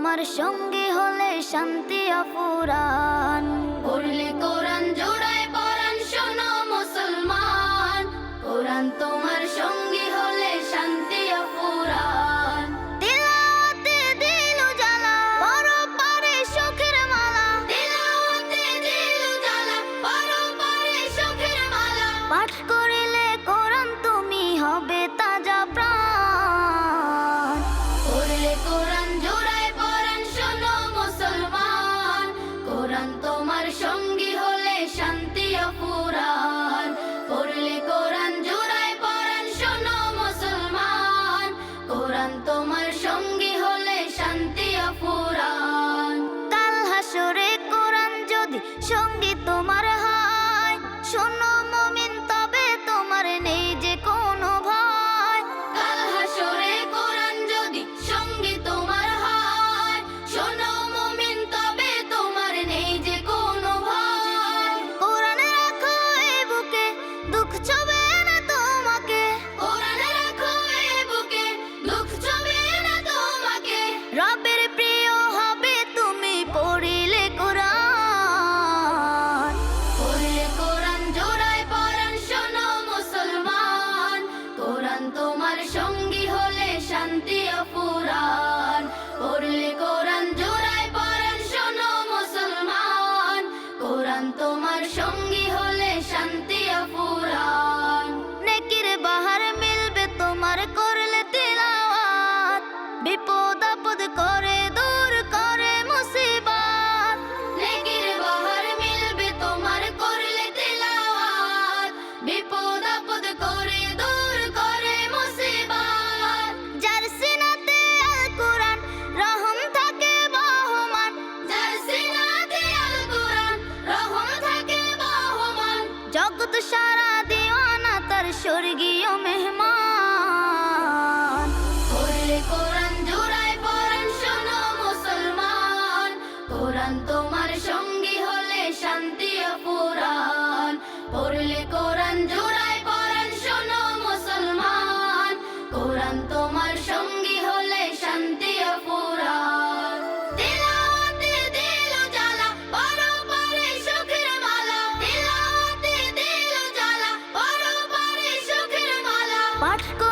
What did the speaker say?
তোমার সঙ্গে হলে শান্তি অপুরাণ। কোরআন জোড়ায় পরাণ শোনো মুসলমান। কোরআন তোমার শোনো তোমার সঙ্গী হলে শান্তি অফুরান নেকির বাহার মিলবে তোমার করলে তিলাওয়াত। বিপদ আপদ করে স্বর্গীয় মেহমান। পড়লে কোরআন জোড়ায় পড়ান, শোনো মুসলমান। কোরআন তোমার সঙ্গী হলে শান্তি পুরাণ পড়লে কোরআন জোড়ায় পড়ান, শোনো মুসলমান। কোরআন তোমার সঙ্গী пачку